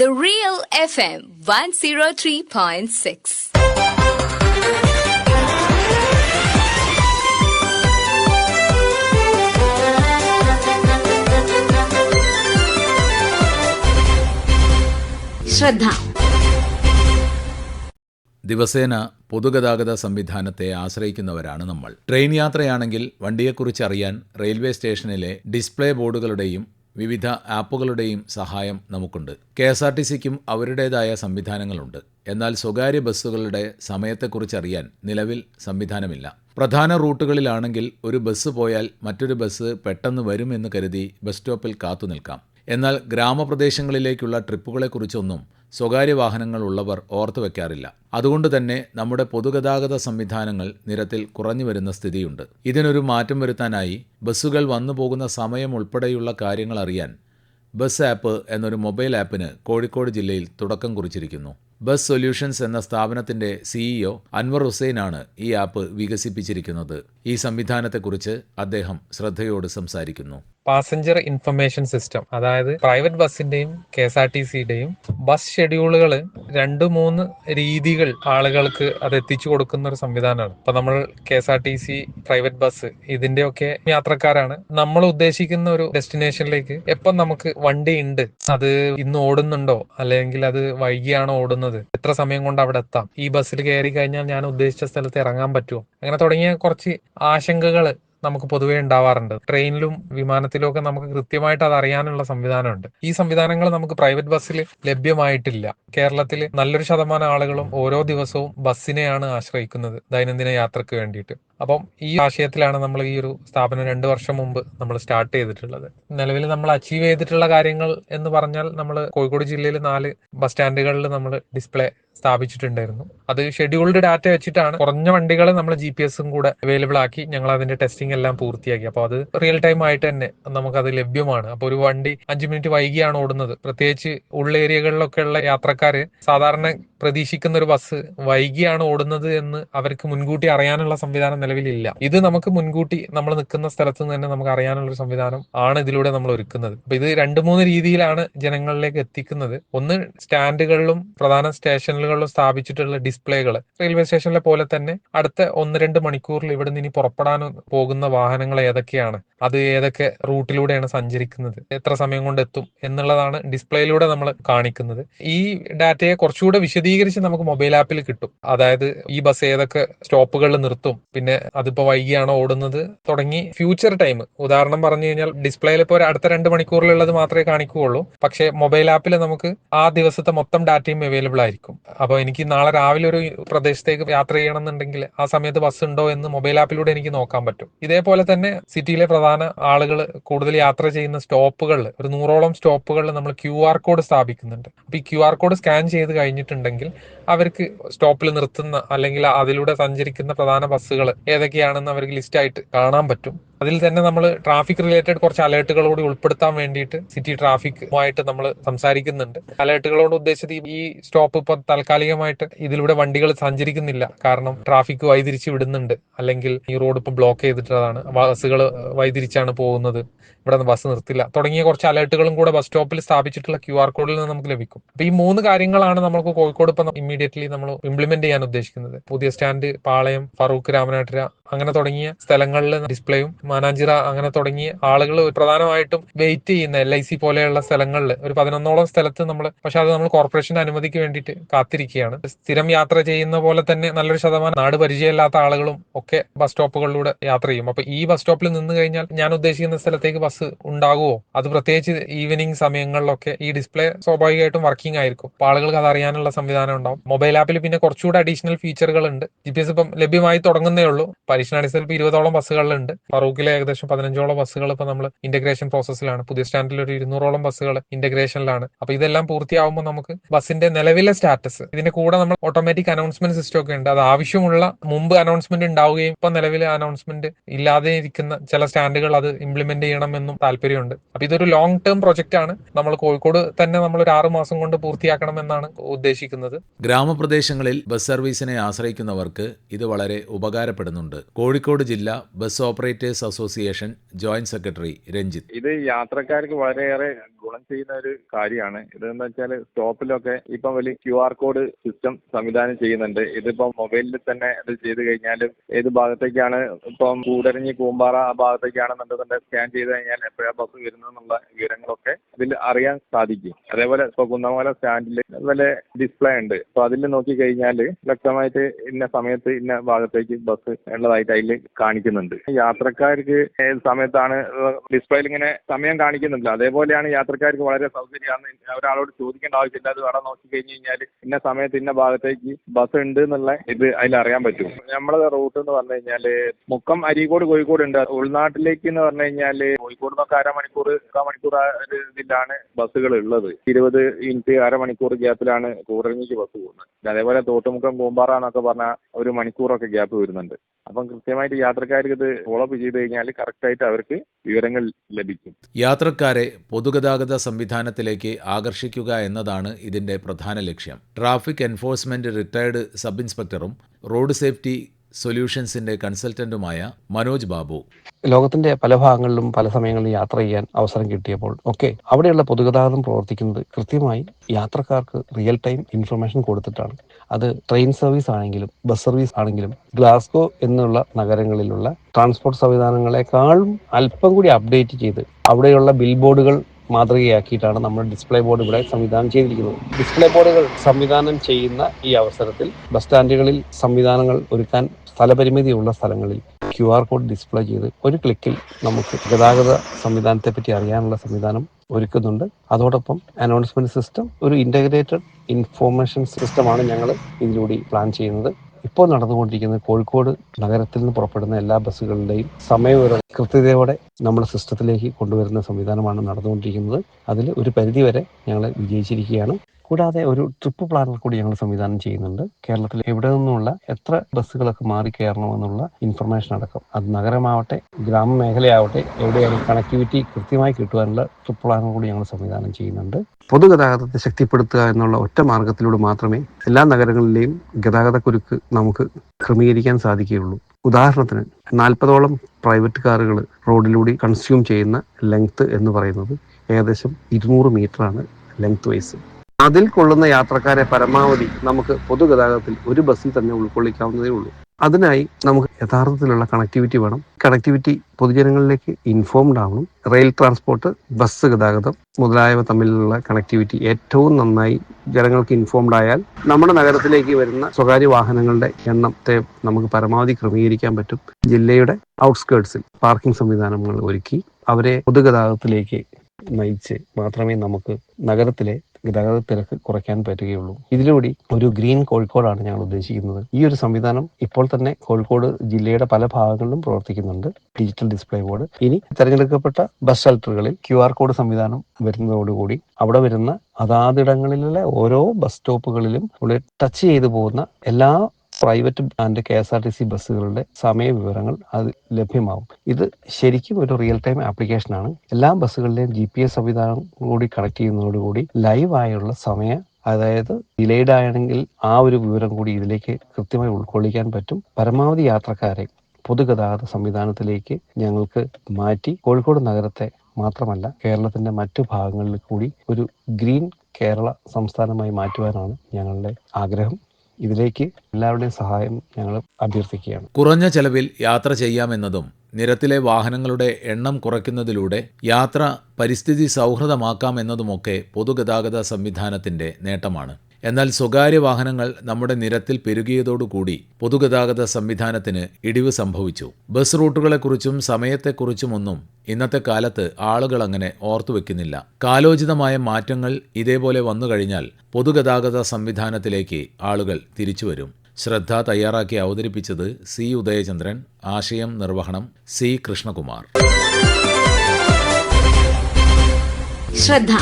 The Real FM 103.6. ശ്രദ്ധ ദിവസേന പൊതുഗതാഗത സംവിധാനത്തെ ആശ്രയിക്കുന്നവരാണ് നമ്മൾ ട്രെയിൻ യാത്രയാണെങ്കിൽ വണ്ടിയെക്കുറിച്ച് അറിയാൻ റെയിൽവേ സ്റ്റേഷനിലെ ഡിസ്പ്ലേ ബോർഡുകളുടെയും വിവിധ ആപ്പുകളുടെയും സഹായം നമുക്കുണ്ട്. കെ എസ് ആർ ടി സിക്കും അവരുടേതായ സംവിധാനങ്ങളുണ്ട്. എന്നാൽ സ്വകാര്യ ബസ്സുകളുടെ സമയത്തെക്കുറിച്ച് അറിയാൻ നിലവിൽ സംവിധാനമില്ല. പ്രധാന റൂട്ടുകളിലാണെങ്കിൽ ഒരു ബസ് പോയാൽ മറ്റൊരു ബസ് പെട്ടെന്ന് വരുമെന്ന് കരുതി ബസ് സ്റ്റോപ്പിൽ കാത്തുനിൽക്കാം. എന്നാൽ ഗ്രാമപ്രദേശങ്ങളിലേക്കുള്ള ട്രിപ്പുകളെക്കുറിച്ചൊന്നും സ്വകാര്യ വാഹനങ്ങൾ ഉള്ളവർ ഓർത്തു വയ്ക്കാറില്ല അതുകൊണ്ട് തന്നെ നമ്മുടെ പൊതുഗതാഗത സംവിധാനങ്ങൾ നിരത്തിൽ കുറഞ്ഞു വരുന്ന സ്ഥിതിയുണ്ട്. ഇതിനൊരു മാറ്റം വരുത്താനായി ബസ്സുകൾ വന്നു പോകുന്ന സമയം ഉൾപ്പെടെയുള്ള കാര്യങ്ങൾ അറിയാൻ ബസ് ആപ്പ് എന്നൊരു മൊബൈൽ ആപ്പിന് കോഴിക്കോട് ജില്ലയിൽ തുടക്കം കുറിച്ചിരിക്കുന്നു. ബസ് സൊല്യൂഷൻസ് എന്ന സ്ഥാപനത്തിന്റെ സിഇഒ അൻവർ ഹുസൈനാണ് ഈ ആപ്പ് വികസിപ്പിച്ചിരിക്കുന്നത്. ഈ സംവിധാനത്തെക്കുറിച്ച് അദ്ദേഹം ശ്രദ്ധയോട് സംസാരിക്കുന്നു. പാസഞ്ചർ ഇൻഫർമേഷൻ സിസ്റ്റം അതായത് പ്രൈവറ്റ് ബസ്സിന്റെയും കെ എസ് ആർ ടി സിയുടെയും ബസ് ഷെഡ്യൂളുകൾ രണ്ട് മൂന്ന് രീതികൾ ആളുകൾക്ക് അത് എത്തിച്ചു കൊടുക്കുന്ന ഒരു സംവിധാനമാണ്. ഇപ്പൊ നമ്മൾ K S R T C private bus ഇതിന്റെയൊക്കെ യാത്രക്കാരാണ്. നമ്മൾ ഉദ്ദേശിക്കുന്ന ഒരു ഡെസ്റ്റിനേഷനിലേക്ക് എപ്പം നമുക്ക് വണ്ടി ഉണ്ട് അത് ഇന്ന് ഓടുന്നുണ്ടോ അല്ലെങ്കിൽ അത് വൈകിയാണോ ഓടുന്നത് എത്ര സമയം കൊണ്ട് അവിടെ എത്താം ഈ ബസ്സിൽ കയറി കഴിഞ്ഞാൽ ഞാൻ ഉദ്ദേശിച്ച സ്ഥലത്ത് ഇറങ്ങാൻ പറ്റുമോ അങ്ങനെ തുടങ്ങിയ കുറച്ച് ആശങ്കകൾ നമുക്ക് പൊതുവേ ഉണ്ടാവാറുണ്ട്. ട്രെയിനിലും വിമാനത്തിലും ഒക്കെ നമുക്ക് കൃത്യമായിട്ട് അത് അറിയാനുള്ള സംവിധാനമുണ്ട്. ഈ സംവിധാനങ്ങൾ നമുക്ക് പ്രൈവറ്റ് ബസ്സിൽ ലഭ്യമായിട്ടില്ല. കേരളത്തിൽ നല്ലൊരു ശതമാനം ആളുകളും ഓരോ ദിവസവും ബസ്സിനെയാണ് ആശ്രയിക്കുന്നത് ദൈനംദിന യാത്രയ്ക്ക് വേണ്ടിയിട്ട്. അപ്പം ഈ ആശയത്തിലാണ് നമ്മൾ ഈ ഒരു സ്ഥാപനം രണ്ട് വർഷം മുമ്പ് നമ്മൾ സ്റ്റാർട്ട് ചെയ്തിട്ടുള്ളത്. നിലവിൽ നമ്മൾ അച്ചീവ് ചെയ്തിട്ടുള്ള കാര്യങ്ങൾ എന്ന് പറഞ്ഞാൽ നമ്മൾ കോഴിക്കോട് ജില്ലയിൽ നാല് ബസ് സ്റ്റാൻഡുകളിൽ നമ്മൾ ഡിസ്പ്ലേ സ്ഥാപിച്ചിട്ടുണ്ടായിരുന്നു. അത് ഷെഡ്യൂൾഡ് ഡാറ്റ വെച്ചിട്ടാണ് കുറഞ്ഞ വണ്ടികൾ നമ്മൾ ജി പി എസും കൂടെ അവൈലബിൾ ആക്കി ഞങ്ങൾ അതിന്റെ ടെസ്റ്റിംഗ് എല്ലാം പൂർത്തിയാക്കി. അപ്പോൾ അത് റിയൽ ടൈം ആയിട്ട് തന്നെ നമുക്കത് ലഭ്യമാണ്. അപ്പോൾ ഒരു വണ്ടി അഞ്ച് മിനിറ്റ് വൈകിയാണ് ഓടുന്നത്. പ്രത്യേകിച്ച് ഉള്ള ഏരിയകളിലൊക്കെ ഉള്ള യാത്രക്കാര് സാധാരണ പ്രതീക്ഷിക്കുന്ന ഒരു ബസ് വൈകിയാണ് ഓടുന്നത് എന്ന് അവർക്ക് മുൻകൂട്ടി അറിയാനുള്ള സംവിധാനം നിലവിലില്ല. ഇത് നമുക്ക് മുൻകൂട്ടി നമ്മൾ നിൽക്കുന്ന സ്ഥലത്ത് നിന്ന് തന്നെ നമുക്ക് അറിയാനുള്ള ഒരു സംവിധാനം ആണ് ഇതിലൂടെ നമ്മൾ ഒരുക്കുന്നത്. അപ്പൊ ഇത് രണ്ട് മൂന്ന് രീതിയിലാണ് ജനങ്ങളിലേക്ക് എത്തിക്കുന്നത്. ഒന്ന് സ്റ്റാൻഡുകളിലും പ്രധാന സ്റ്റേഷനുകളിലും സ്ഥാപിച്ചിട്ടുള്ള ഡിസ്പ്ലേകൾ റെയിൽവേ സ്റ്റേഷനിലെ പോലെ തന്നെ അടുത്ത ഒന്ന് രണ്ട് മണിക്കൂറിൽ ഇവിടെ നിന്ന് ഇനി പുറപ്പെടാൻ പോകുന്ന വാഹനങ്ങൾ ഏതൊക്കെയാണ്? അത് ഏതൊക്കെ റൂട്ടിലൂടെയാണ് സഞ്ചരിക്കുന്നത്? എത്ര സമയം കൊണ്ട് എത്തും എന്നുള്ളതാണ് ഡിസ്പ്ലേയിലൂടെ നമ്മൾ കാണിക്കുന്നത്. ഈ ഡാറ്റയെ കുറച്ചുകൂടെ വിശദീകരിച്ച് നമുക്ക് മൊബൈൽ ആപ്പിൽ കിട്ടും. അതായത് ഈ ബസ് ഏതൊക്കെ സ്റ്റോപ്പുകളിൽ നിർത്തും. പിന്നെ അതിപ്പോ വൈകിയാണോ ഓടുന്നത് തുടങ്ങി ഫ്യൂച്ചർ ടൈം ഉദാഹരണം പറഞ്ഞു കഴിഞ്ഞാൽ ഡിസ്പ്ലേയിൽ ഇപ്പോൾ അടുത്ത രണ്ട് മണിക്കൂറിലുള്ളത് മാത്രമേ കാണിക്കുകയുള്ളൂ. പക്ഷെ മൊബൈൽ ആപ്പിൽ നമുക്ക് ആ ദിവസത്തെ മൊത്തം ഡാറ്റയും അവൈലബിൾ ആയിരിക്കും. അപ്പോൾ എനിക്ക് നാളെ രാവിലെ ഒരു പ്രദേശത്തേക്ക് യാത്ര ചെയ്യണം ചെയ്യണമെന്നുണ്ടെങ്കിൽ ആ സമയത്ത് ബസ് ഉണ്ടോ എന്ന് മൊബൈൽ ആപ്പിലൂടെ എനിക്ക് നോക്കാൻ പറ്റും. ഇതേപോലെ തന്നെ സിറ്റിയിലെ പ്രധാന ആളുകൾ കൂടുതൽ യാത്ര ചെയ്യുന്ന സ്റ്റോപ്പുകളിൽ ഒരു നൂറോളം സ്റ്റോപ്പുകളിൽ നമ്മൾ ക്യു ആർ കോഡ് സ്ഥാപിക്കുന്നുണ്ട്. അപ്പൊ ഈ ക്യു ആർ കോഡ് സ്കാൻ ചെയ്ത് കഴിഞ്ഞിട്ടുണ്ടെങ്കിൽ അവർക്ക് സ്റ്റോപ്പിൽ നിർത്തുന്ന അല്ലെങ്കിൽ അതിലൂടെ സഞ്ചരിക്കുന്ന പ്രധാന ബസ്സുകൾ ഏതൊക്കെയാണെന്ന് അവർക്ക് ലിസ്റ്റ് ആയിട്ട് കാണാൻ പറ്റും. അതിൽ തന്നെ നമ്മൾ ട്രാഫിക് റിലേറ്റഡ് കുറച്ച് അലേർട്ടുകൾ കൂടി ഉൾപ്പെടുത്താൻ വേണ്ടിയിട്ട് സിറ്റി ട്രാഫിക്കുമായിട്ട് നമ്മൾ സംസാരിക്കുന്നുണ്ട്. അലേർട്ടുകളോട് ഉദ്ദേശിച്ചത് ഈ- സ്റ്റോപ്പ് ഇപ്പൊ താൽക്കാലികമായിട്ട് ഇതിലൂടെ വണ്ടികൾ സഞ്ചരിക്കുന്നില്ല. കാരണം ട്രാഫിക് വഴിതിരിച്ച് വിടുന്നുണ്ട്. അല്ലെങ്കിൽ ഈ റോഡ് ഇപ്പൊ ബ്ലോക്ക് ചെയ്തിട്ടതാണ്. ബസ്സുകൾ വഴിതിരിച്ചാണ് പോകുന്നത്. ഇവിടെ നിന്ന് ബസ് നിർത്തില്ല. തുടങ്ങിയ കുറച്ച് അലേർട്ടുകളും കൂടെ ബസ് സ്റ്റോപ്പിൽ സ്ഥാപിച്ചിട്ടുള്ള ക്യു ആർ കോഡിൽ നിന്ന് നമുക്ക് ലഭിക്കും. അപ്പൊ ഈ മൂന്ന് കാര്യങ്ങളാണ് നമുക്ക് കോഴിക്കോട് ഇപ്പൊ ഇമ്മീഡിയറ്റ്ലി നമ്മൾ ഇംപ്ലിമെന്റ് ചെയ്യാൻ ഉദ്ദേശിക്കുന്നത്. പുതിയ സ്റ്റാൻഡ് പാളയം ഫറൂഖ് രാമനാട്ടുര അങ്ങനെ തുടങ്ങിയ സ്ഥലങ്ങളിൽ ഡിസ്പ്ലേയും മാനാഞ്ചിറ അങ്ങനെ തുടങ്ങിയ ആളുകൾ പ്രധാനമായിട്ടും വെയിറ്റ് ചെയ്യുന്ന എൽ ഐ സി പോലെയുള്ള സ്ഥലങ്ങളിൽ ഒരു പതിനൊന്നോളം സ്ഥലത്ത് നമ്മൾ പക്ഷെ അത് നമ്മൾ കോർപ്പറേഷന്റെ അനുമതിക്ക് വേണ്ടിയിട്ട് കാത്തിരിക്കുകയാണ്. സ്ഥിരം യാത്ര ചെയ്യുന്ന പോലെ തന്നെ നല്ലൊരു ശതമാനം നാട് പരിചയമില്ലാത്ത ആളുകളും ഒക്കെ ബസ് സ്റ്റോപ്പുകളിലൂടെ യാത്ര ചെയ്യും. അപ്പൊ ഈ ബസ് സ്റ്റോപ്പിൽ നിന്ന് കഴിഞ്ഞാൽ ഞാൻ ഉദ്ദേശിക്കുന്ന സ്ഥലത്തേക്ക് ബസ് ഉണ്ടാകുമോ അത് പ്രത്യേകിച്ച് ഈവനിങ് സമയങ്ങളിലൊക്കെ ഈ ഡിസ്പ്ലേ സ്വാഭാവികമായിട്ടും വർക്കിംഗ് ആയിരിക്കും. അപ്പൊ ആളുകൾക്ക് അത് അറിയാനുള്ള സംവിധാനം ഉണ്ടാവും. മൊബൈൽ ആപ്പിൽ പിന്നെ കുറച്ചുകൂടെ അഡീഷണൽ ഫീച്ചറുകൾ ഉണ്ട്. ജി പി എസ് ഇപ്പം ലഭ്യമായി തുടങ്ങുന്നേ ഉള്ളൂ. പരീക്ഷണാടിസ്ഥാനത്തിൽ ഇപ്പോൾ ഇരുപതോളം ബസ്സുകളുണ്ട് ഫറൂഖിലെ ഏകദേശം പതിനഞ്ചോളം ബസ്സുകൾ ഇപ്പോൾ നമ്മൾ ഇന്റഗ്രേഷൻ പ്രോസസ്സിലാണ് പുതിയ സ്റ്റാൻഡിൽ ഒരു ഇരുന്നൂറോളം ബസ്സുകൾ ഇന്റഗ്രേഷനിലാണ് അപ്പോൾ ഇതെല്ലാം പൂർത്തിയാവുമ്പോൾ നമുക്ക് ബസ്സിന്റെ നിലവിലെ സ്റ്റാറ്റസ് ഇതിന്റെ കൂടെ നമ്മൾ ഓട്ടോമാറ്റിക് അനൗൺസ്മെന്റ് സിസ്റ്റം ഒക്കെ ഉണ്ട്. അത് ആവശ്യമുള്ള മുമ്പ് അനൗൺസ്മെന്റ് ഉണ്ടാവുകയും ഇപ്പം നിലവിലെ അനൗൺസ്മെന്റ് ഇല്ലാതെ ഇരിക്കുന്ന ചില സ്റ്റാൻഡുകൾ അത് ഇംപ്ലിമെന്റ് ചെയ്യണമെന്നും താല്പര്യമുണ്ട്. അപ്പോൾ ഇതൊരു ലോങ് ടേം പ്രൊജക്ട് ആണ്. നമ്മൾ കോഴിക്കോട് തന്നെ നമ്മൾ ഒരു ആറ് മാസം കൊണ്ട് പൂർത്തിയാക്കണമെന്നാണ് ഉദ്ദേശിക്കുന്നത്. ഗ്രാമപ്രദേശങ്ങളിൽ ബസ് സർവീസിനെ ആശ്രയിക്കുന്നവർക്ക് ഇത് വളരെ ഉപകാരപ്പെടുന്നുണ്ട്. കോഴിക്കോട് ജില്ല bus operators association joint secretary Ranjith. ഇത് യാത്രക്കാർക്ക് വളരെയേറെ ഗുണം ചെയ്യുന്ന ഒരു കാര്യമാണ്. ഇതെന്ന് വെച്ചാൽ സ്റ്റോപ്പിലൊക്കെ ഇപ്പം വലിയ ക്യു ആർ കോഡ് സിസ്റ്റം സംവിധാനം ചെയ്യുന്നുണ്ട്. ഇതിപ്പം മൊബൈലിൽ തന്നെ ഇത് ചെയ്ത് കഴിഞ്ഞാൽ ഏത് ഭാഗത്തേക്കാണ് ഇപ്പം കൂടരഞ്ഞി കൂമ്പാറ ആ ഭാഗത്തേക്കാണെന്നുണ്ടെന്നുണ്ടെങ്കിൽ സ്കാൻ ചെയ്ത് കഴിഞ്ഞാൽ എപ്പോഴാണ് ബസ് വരുന്നതെന്നുള്ള വിവരങ്ങളൊക്കെ ഇതിൽ അറിയാൻ സാധിക്കും. അതേപോലെ ഇപ്പോൾ കുന്നമല സ്റ്റാൻഡിൽ വല്ല ഡിസ്പ്ലേ ഉണ്ട്. അപ്പോൾ അതിൽ നോക്കി കഴിഞ്ഞാൽ വ്യക്തമായിട്ട് ഇന്ന സമയത്ത് ഇന്ന ഭാഗത്തേക്ക് ബസ് ഉള്ളതായിട്ട് അതിൽ കാണിക്കുന്നുണ്ട്. യാത്രക്കാർക്ക് ഏത് സമയത്താണ് ഡിസ്പ്ലേയിൽ ഇങ്ങനെ സമയം കാണിക്കുന്നുണ്ട് അതേപോലെയാണ് യാത്രക്കാർക്ക് വളരെ സൗകര്യമാണ്. ഒരാളോട് ചോദിക്കേണ്ട ആവശ്യമില്ല. അത് അവിടെ നോക്കി കഴിഞ്ഞു കഴിഞ്ഞാൽ ഇന്ന സമയത്ത് ഇന്ന ഭാഗത്തേക്ക് ബസ് ഉണ്ട് എന്നുള്ള ഇത് അതിൽ അറിയാൻ പറ്റും. നമ്മളെ റൂട്ട് എന്ന് പറഞ്ഞു കഴിഞ്ഞാൽ മുക്കം അരീക്കോട് കോഴിക്കോട് ഉണ്ട്. ഉൾനാട്ടിലേക്ക് എന്ന് പറഞ്ഞു കഴിഞ്ഞാൽ കോഴിക്കോട് നിന്നൊക്കെ അരമണിക്കൂർ മണിക്കൂർ ഇതിലാണ് ബസ്സുകൾ ഉള്ളത്. ഇരുപത് മിനിറ്റ് അരമണിക്കൂർ ഗ്യാപ്പിലാണ് കൂറങ്ങിക്ക് ബസ് പോകുന്നത്. അതേപോലെ തോട്ടുമുക്കം പൂമ്പാറ എന്നൊക്കെ പറഞ്ഞാൽ ഒരു മണിക്കൂറൊക്കെ ഗ്യാപ്പ് വരുന്നുണ്ട്. അപ്പം കൃത്യമായിട്ട് യാത്രക്കാർക്ക് ഇത് ഫോളോ അപ്പ് ചെയ്ത് കഴിഞ്ഞാൽ കറക്റ്റായിട്ട് അവർക്ക് വിവരങ്ങൾ ലഭിക്കും. യാത്രക്കാരെ പൊതുഗതാഗത സംവിധാനത്തിലേക്ക് ആകർഷിക്കുക എന്നതാണ് ഇതിന്റെ പ്രധാന ലക്ഷ്യം. ട്രാഫിക് എൻഫോഴ്സ്മെന്റ് റിട്ടയർഡ് സബ് ഇൻസ്പെക്ടറും റോഡ് സേഫ്റ്റി സൊല്യൂഷൻസിന്റെ കൺസൾട്ടന്റുമായ മനോജ് ബാബു. ലോകത്തിന്റെ പല ഭാഗങ്ങളിലും പല സമയങ്ങളിലും യാത്ര ചെയ്യാൻ അവസരം കിട്ടിയപ്പോൾ ഒക്കെ അവിടെയുള്ള പൊതുഗതാഗതം പ്രവർത്തിക്കുന്നത് കൃത്യമായി യാത്രക്കാർക്ക് റിയൽ ടൈം ഇൻഫർമേഷൻ കൊടുത്തിട്ടാണ്. അത് ട്രെയിൻ സർവീസ് ആണെങ്കിലും ബസ് സർവീസ് ആണെങ്കിലും ഗ്ലാസ്കോ എന്നുള്ള നഗരങ്ങളിലുള്ള ട്രാൻസ്പോർട്ട് സംവിധാനങ്ങളെക്കാളും അല്പം കൂടി അപ്ഡേറ്റ് ചെയ്ത് അവിടെയുള്ള ബിൽ ബോർഡുകൾ മാതൃകയാക്കിയിട്ടാണ് നമ്മൾ ഡിസ്പ്ലേ ബോർഡ് ഇവിടെ സംവിധാനം ചെയ്തിരിക്കുന്നത്. ഡിസ്പ്ലേ ബോർഡുകൾ സംവിധാനം ചെയ്യുന്ന ഈ അവസരത്തിൽ ബസ് സ്റ്റാൻഡുകളിൽ സംവിധാനങ്ങൾ ഒരുക്കാൻ സ്ഥലപരിമിതിയുള്ള സ്ഥലങ്ങളിൽ ക്യു ആർ കോഡ് ഡിസ്പ്ലേ ചെയ്ത് ഒരു ക്ലിക്കിൽ നമുക്ക് ഗതാഗത സംവിധാനത്തെ പറ്റി അറിയാനുള്ള സംവിധാനം ഒരുക്കുന്നുണ്ട്. അതോടൊപ്പം അനൗൺസ്മെന്റ് സിസ്റ്റം ഒരു ഇന്റഗ്രേറ്റഡ് ഇൻഫോർമേഷൻ സിസ്റ്റമാണ് ഞങ്ങൾ ഇതിലൂടെ പ്ലാൻ ചെയ്യുന്നത്. ഇപ്പോൾ നടന്നുകൊണ്ടിരിക്കുന്ന കോഴിക്കോട് നഗരത്തിൽ നിന്ന് പുറപ്പെടുന്ന എല്ലാ ബസ്സുകളുടെയും സമയവിവരം കൃത്യതയോടെ നമ്മുടെ സിസ്റ്റത്തിലേക്ക് കൊണ്ടുവരുന്ന സംവിധാനമാണ് നടന്നുകൊണ്ടിരിക്കുന്നത്. അതിൽ ഒരു പരിധിവരെ ഞങ്ങൾ വിജയിച്ചിരിക്കുകയാണ്. കൂടാതെ ഒരു ട്രിപ്പ് പ്ലാനർ കൂടി ഞങ്ങൾ സംവിധാനം ചെയ്യുന്നുണ്ട്. കേരളത്തിൽ എവിടെ നിന്നുള്ള എത്ര ബസ്സുകളൊക്കെ മാറി കയറണമെന്നുള്ള ഇൻഫർമേഷൻ അടക്കം. അത് നഗരമാവട്ടെ ഗ്രാമമേഖലയാവട്ടെ എവിടെയായാലും കണക്ടിവിറ്റി കൃത്യമായി കിട്ടുവാനുള്ള ട്രിപ്പ് പ്ലാനർ കൂടി ഞങ്ങൾ സംവിധാനം ചെയ്യുന്നുണ്ട്. പൊതുഗതാഗതത്തെ ശക്തിപ്പെടുത്തുക എന്നുള്ള ഒറ്റ മാർഗത്തിലൂടെ മാത്രമേ എല്ലാ നഗരങ്ങളിലെയും ഗതാഗതക്കുരുക്ക് നമുക്ക് ക്രമീകരിക്കാൻ സാധിക്കുകയുള്ളൂ. ഉദാഹരണത്തിന് നാൽപ്പതോളം പ്രൈവറ്റ് കാറുകൾ റോഡിലൂടെ കൺസ്യൂം ചെയ്യുന്ന ലെങ്ത് എന്ന് പറയുന്നത് ഏകദേശം ഇരുന്നൂറ് മീറ്ററാണ് ലെങ്ത് വൈസ് അതിൽ കൊള്ളുന്ന യാത്രക്കാരെ പരമാവധി നമുക്ക് പൊതുഗതാഗതത്തിൽ ഒരു ബസ്സിൽ തന്നെ ഉൾക്കൊള്ളിക്കാവുന്നതേ ഉള്ളൂ. അതിനായി നമുക്ക് യഥാർത്ഥത്തിലുള്ള കണക്ടിവിറ്റി വേണം. കണക്ടിവിറ്റി പൊതുജനങ്ങളിലേക്ക് ഇൻഫോംഡ് ആവണം. റെയിൽ ട്രാൻസ്പോർട്ട് ബസ് ഗതാഗതം മുതലായവ തമ്മിലുള്ള കണക്ടിവിറ്റി ഏറ്റവും നന്നായി ജനങ്ങൾക്ക് ഇൻഫോംഡ് ആയാൽ നമ്മുടെ നഗരത്തിലേക്ക് വരുന്ന സ്വകാര്യ വാഹനങ്ങളുടെ എണ്ണത്തെ നമുക്ക് പരമാവധി ക്രമീകരിക്കാൻ പറ്റും. ജില്ലയുടെ ഔട്ട്സ്കേർട്സിൽ പാർക്കിംഗ് സംവിധാനങ്ങൾ ഒരുക്കി അവരെ പൊതുഗതാഗതത്തിലേക്ക് നയിച്ച് മാത്രമേ നമുക്ക് നഗരത്തിലെ ഗതാഗത തിരക്ക് കുറയ്ക്കാൻ പറ്റുകയുള്ളൂ. ഇതിലൂടെ ഒരു ഗ്രീൻ കോഴിക്കോടാണ് ഞങ്ങൾ ഉദ്ദേശിക്കുന്നത്. ഈ ഒരു സംവിധാനം ഇപ്പോൾ തന്നെ കോഴിക്കോട് ജില്ലയുടെ പല ഭാഗങ്ങളിലും പ്രവർത്തിക്കുന്നുണ്ട്. ഡിജിറ്റൽ ഡിസ്പ്ലേ ബോർഡ് ഇനി തിരഞ്ഞെടുക്കപ്പെട്ട ബസ് ഷെൽട്ടറുകളിൽ ക്യു ആർ കോഡ് സംവിധാനം വരുന്നതോടുകൂടി അവിടെ വരുന്ന അതാതിടങ്ങളിലെ ഓരോ ബസ് സ്റ്റോപ്പുകളിലും ടച്ച് ചെയ്തു പോകുന്ന എല്ലാ private and K S R T C ബസ്സുകളുടെ സമയ വിവരങ്ങൾ അത് ലഭ്യമാവും. ഇത് ശരിക്കും ഒരു റിയൽ ടൈം ആപ്ലിക്കേഷൻ ആണ്. എല്ലാ ബസ്സുകളിലെയും ജി പി എസ് സംവിധാനം കൂടി കണക്ട് ചെയ്യുന്നതോടുകൂടി ലൈവായുള്ള സമയ അതായത് ഡിലേഡ് ആണെങ്കിൽ ആ ഒരു വിവരം കൂടി ഇതിലേക്ക് കൃത്യമായി ഉൾക്കൊള്ളിക്കാൻ പറ്റും. പരമാവധി യാത്രക്കാരെ പൊതുഗതാഗത സംവിധാനത്തിലേക്ക് ഞങ്ങൾക്ക് മാറ്റി കോഴിക്കോട് നഗരത്തെ മാത്രമല്ല കേരളത്തിന്റെ മറ്റു ഭാഗങ്ങളിൽ കൂടി ഒരു ഗ്രീൻ കേരള സംസ്ഥാനമായി മാറ്റുവാനാണ് ഞങ്ങളുടെ ആഗ്രഹം. ഇതിലേക്ക് എല്ലാവരുടെയും സഹായം ഞങ്ങൾ അഭ്യർത്ഥിക്കുകയാണ്. കുറഞ്ഞ ചെലവിൽ യാത്ര ചെയ്യാമെന്നതും നിരത്തിലെ വാഹനങ്ങളുടെ എണ്ണം കുറയ്ക്കുന്നതിലൂടെ യാത്ര പരിസ്ഥിതി സൗഹൃദമാക്കാമെന്നതുമൊക്കെ പൊതുഗതാഗത സംവിധാനത്തിന്റെ നേട്ടമാണ്. എന്നാൽ സ്വകാര്യ വാഹനങ്ങൾ നമ്മുടെ നിരത്തിൽ പെരുകിയതോടുകൂടി പൊതുഗതാഗത സംവിധാനത്തിന് ഇടിവ് സംഭവിച്ചു. ബസ് റൂട്ടുകളെക്കുറിച്ചും സമയത്തെക്കുറിച്ചുമൊന്നും ഇന്നത്തെ കാലത്ത് ആളുകൾ അങ്ങനെ ഓർത്തുവെക്കുന്നില്ല കാലോചിതമായ മാറ്റങ്ങൾ ഇതേപോലെ വന്നു കഴിഞ്ഞാൽ പൊതുഗതാഗത സംവിധാനത്തിലേക്ക് ആളുകൾ തിരിച്ചുവരും ശ്രദ്ധ തയ്യാറാക്കി അവതരിപ്പിച്ചത് സി ഉദയചന്ദ്രൻ. ആശയം നിർവഹണം സി കൃഷ്ണകുമാർ. ശ്രദ്ധ.